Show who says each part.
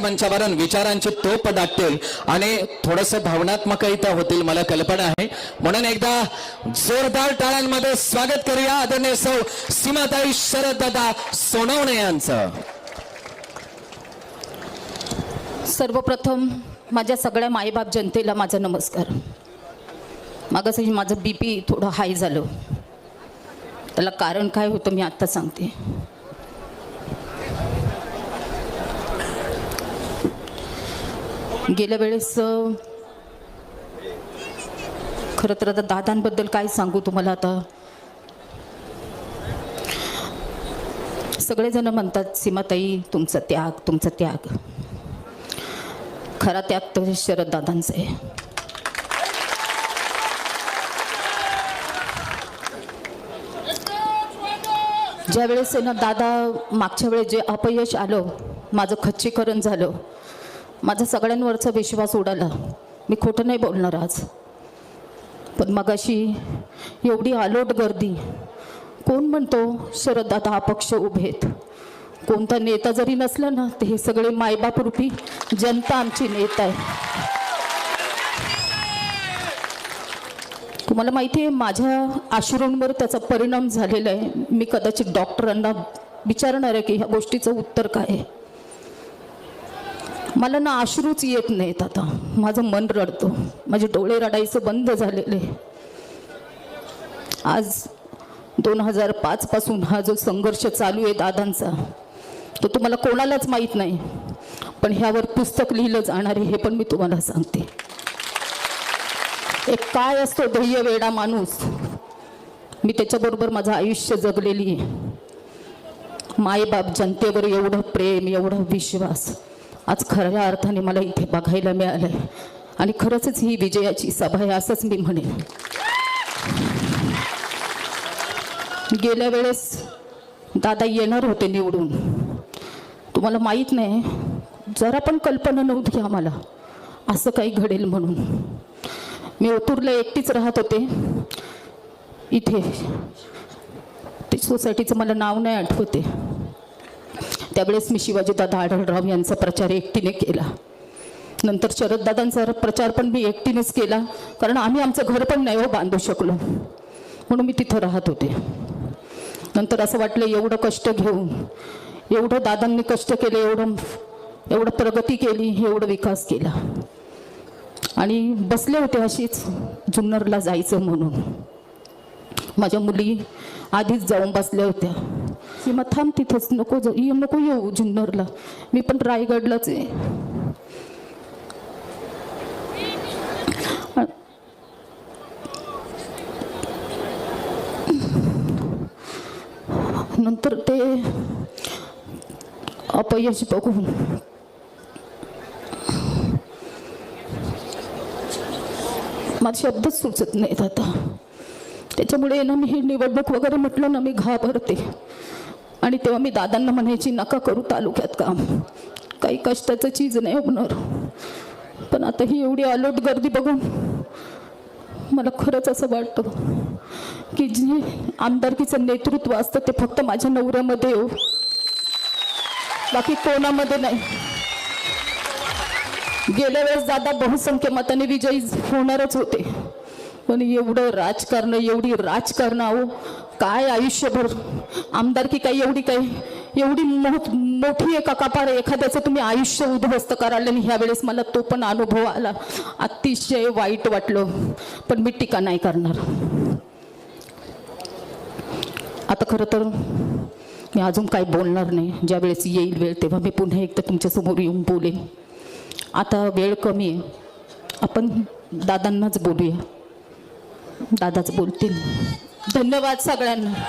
Speaker 1: मंचावर आणि विचारांची तोप दाटतील आणि थोडस भावनात्मक त्या होतील मला कल्पना आहे. म्हणून एकदा जोरदार टाळ्यांमध्ये स्वागत करूया आदरणीय सौ सीमाताई शरद सोनवणे यांचं.
Speaker 2: सर्वप्रथम माझ्या सगळ्या मायबाप जनतेला माझा नमस्कार. मागासाठी माझं बी पी थोडं हाय झालं. त्याला कारण काय होतं मी आत्ता सांगते. गेल्या वेळेस खरं तर आता दादांबद्दल काय सांगू तुम्हाला आता? सगळेजण म्हणतात सीमाताई तुमचा त्याग तुमचा त्याग. खरा त्याग तर शरद दादांचा आहे. ज्या वेळेस ना दादा मागच्या वेळेस जे अपयश आलं माझं खच्चीकरण झालं माझा सगळ्यांवरचा विश्वास उडाला. मी खोटं नाही बोलणार आज. पण मग अशी एवढी आलोट गर्दी. कोण म्हणतो शरद दादा अपक्ष उभेत कोणता नेता जरी नसला ना ते हे सगळे मायबाप रूपी जनता आमची नेता आहे. तुम्हाला माहिती आहे माझ्या आश्रूंवर त्याचा परिणाम झालेला आहे. मी कदाचित डॉक्टरांना विचारणार आहे की ह्या गोष्टीचं उत्तर काय आहे? मला ना अश्रूच येत नाहीत आता. माझं मन रडतं. माझे डोळे रडायचं बंद झालेले. आहे आज दोन हजार पाच पासून हा जो संघर्ष चालू आहे दादांचा तो तुम्हाला कोणालाच माहीत नाही. पण ह्यावर पुस्तक लिहिलं जाणार आहे हे पण मी तुम्हाला सांगते. एक काय असतो ध्येय वेडा माणूस? मी त्याच्याबरोबर माझं आयुष्य जगलेली आहे. मायबाप जनतेवर एवढं प्रेम एवढा विश्वास. आज खऱ्या अर्थाने मला इथे बघायला मिळालंय आणि खरंच ही विजयाची सभा आहे असंच मी म्हणेन. गेल्या वेळेस दादा येणार होते निवडून. तुम्हाला माहीत नाही जरा पण कल्पना नव्हती आम्हाला. असं काही घडेल म्हणून. मी ओतूरला एकटीच राहत होते. इथे. ते सोसायटीचं मला नाव नाही आठवते. त्यावेळेस मी शिवाजीदादा आढळराव यांचा प्रचार एकटीने केला. नंतर शरददादांचा प्रचार पण मी एकटीनेच केला. कारण आम्ही आमचं घर पण नाही हो बांधू शकलो. म्हणून मी तिथं राहत होते. नंतर असं वाटलं एवढं कष्ट घेऊन एवढं दादांनी कष्ट केले एवढं एवढं प्रगती केली एवढं विकास केला. आणि बसले होते अशीच जुन्नरला जायचं म्हणून. माझ्या मुली आधीच जाऊन बसल्या होत्या. सीमा थांब तिथंच नको जाऊ. ये- नको येऊ जुन्नरला. मी पण रायगडलाच आहे. नंतर ते अपयश बघून माझे शब्दच सुचत नाहीत आता. त्याच्यामुळे ना मी ही निवडणूक वगैरे म्हटलं ना मी घाबरते. आणि तेव्हा मी दादांना म्हणायची नका करू तालुक्यात काम. काही कष्टाचं चीज नाही होणार पण आता ही एवढी अलोट गर्दी बघून मला खरंच असं वाटतं की जे आमदारकीचं नेतृत्व असतं ते फक्त माझ्या नवऱ्यामध्ये येऊ बाकी कोणामध्ये नाही. गेल्या वेळेस दादा बहुसंख्य मताने विजयी होणारच होते. पण एवढं राजकारण एवढी राजकारण आहो काय आयुष्यभर? आमदारकी काही एवढी काही एवढी मोठी एका कपार एखाद्याचं तुम्ही आयुष्य उद्ध्वस्त कराल आणि ह्या वेळेस मला तो पण अनुभव आला. अतिशय वाईट वाटलं पण मी टीका नाही करणार. आता खरं तर मी अजून काही बोलणार नाही. ज्या वेळेस येईल वेळ तेव्हा मी पुन्हा एकदा तुमच्यासमोर येऊन बोलेन. आता वेळ कमी आहे. आपण दादांनाच बोलूया. दादाच बोलतील. धन्यवाद सगळ्यांना.